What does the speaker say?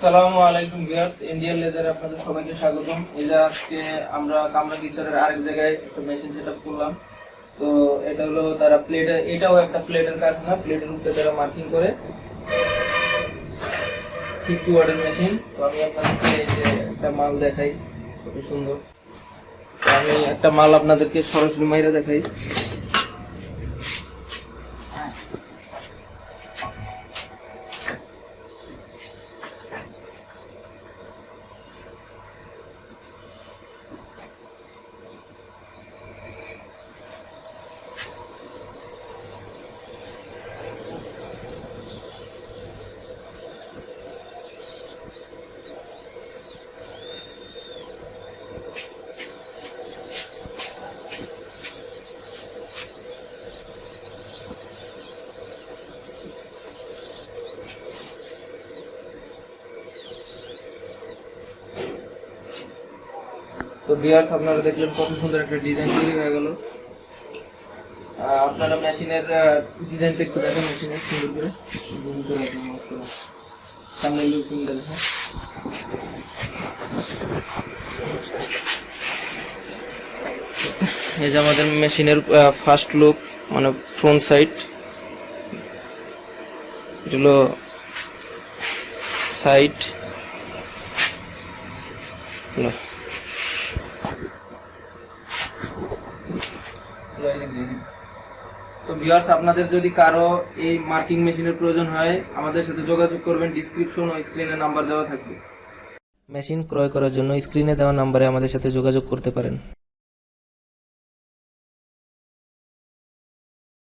আসসালামু আলাইকুম viewers Indian লেজারে আপনাদের সবাইকে স্বাগতম। এই যে আজকে আমরা কামরা কিচরের আরেক জায়গায় একটা মেশিন সেটআপ করলাম। তো এটা হলো তারা প্লেটে এটাও একটা প্লেটের কারখানা প্লেটের উপরে তারা মার্কিং করে। ফিফটি ওয়াটের মেশিন তো আমি আপনাদেরকে এই যে একটা মাল দেখাই, কত সুন্দর। আমি একটা মাল আপনাদেরকে সরাসরি মাইরা দেখাই। তো বিয়ার্স আপনারা দেখলেন কত সুন্দর একটা ডিজাইন তৈরি হয়ে গেল। আপনারা মেশিনের ডিজাইনটা একটু দেখেন মেশিনের সুন্দর করে। Zoom করে। সামনে লুকিংটা দেখেন। এই যে আমাদের মেশিনের ফার্স্ট লুক মানে ফ্রন্ট সাইড এটা হলো সাইড হলো। তো ভিউয়ার্স আপনাদের যদি কারও এই মার্কিং মেশিনের প্রয়োজন হয়, আমাদের সাথে যোগাযোগ করবেন। ডিসক্রিপশন ও স্ক্রিনে নাম্বার দেওয়া থাকবে। মেশিন ক্রয় করার জন্য স্ক্রিনে দেওয়া নাম্বারে আমাদের সাথে যোগাযোগ করতে পারেন।